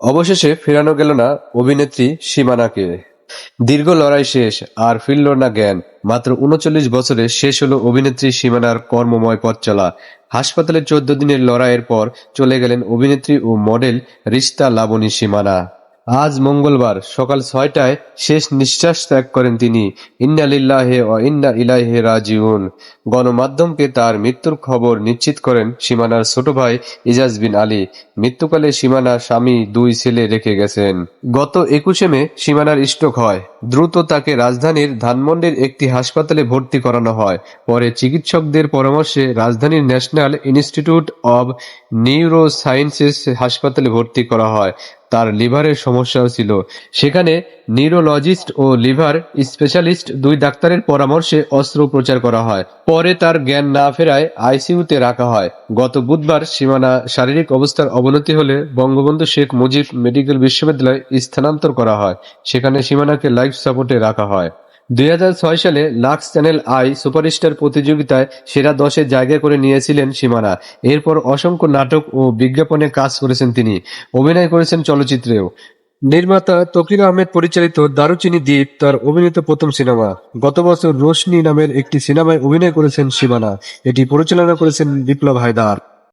অবশেষে ফেরানো গেল না অভিনেত্রী সীমানাকে। দীর্ঘ লড়াই শেষ, আর ফিরল না জ্ঞান। মাত্র উনচল্লিশ বছরে শেষ হলো অভিনেত্রী সীমানার কর্মময় পথ চলা। হাসপাতালে চোদ্দ দিনের লড়াইয়ের পর চলে গেলেন অভিনেত্রী ও মডেল রিস্তা লাবণী সীমানা। আজ মঙ্গলবার সকাল ছয়টায় শেষ নিঃশ্বাস ত্যাগ করেন তিনি। ইন্না লিল্লাহে ও ইন্না ইলাইহে রাজিউন। গণমাধ্যমকে তার মৃত্যুর খবর নিশ্চিত করেন সীমানার ছোট ভাই ইজাজ বিন আলী। মৃত্যুকালে সীমানা স্বামী দুই ছেলে রেখে গেছেন। গত একুশে মে সীমানার স্ট্রোক হয়। দ্রুত তাকে রাজধানীর ধানমন্ডির একটি হাসপাতালে ভর্তি করানো হয়। পরে চিকিৎসকদের পরামর্শে রাজধানীর National Institute of neurosciences হাসপাতালে ভর্তি করা হয়। তার লিভারের সমস্যাও ছিল। সেখানে নিউরোলজিস্ট ও লিভার স্পেশালিস্ট দুই ডাক্তারের পরামর্শে অস্ত্রোপচার করা হয়। পরে তার জ্ঞান না ফেরায় আইসিইউতে রাখা হয়। গত বুধবার সীমানা শারীরিক অবস্থার অবনতি হলে বঙ্গবন্ধু শেখ মুজিব মেডিকেল বিশ্ববিদ্যালয়ে স্থানান্তর করা হয়। সেখানে সীমানাকে লাইফ সাপোর্টে রাখা হয়। দুই হাজার ছয় সালে লাক্স চ্যানেল আই সুপারস্টার প্রতিযোগিতায় সেরা দশে জায়গা করে নিয়েছিলেন সীমানা। এরপর অসংখ্য নাটক ও বিজ্ঞাপনে কাজ করেছেন তিনি। অভিনয় করেছেন চলচ্চিত্রেও। নির্মাতা তকির আহমেদ, পরিচালিত দারুচিনি দ্বীপ তার অভিনীত প্রথম সিনেমা। গত বছর রোশনি নামের একটি সিনেমায় অভিনয় করেছেন সীমানা। এটি পরিচালনা করেছেন বিপ্লব হায়দার।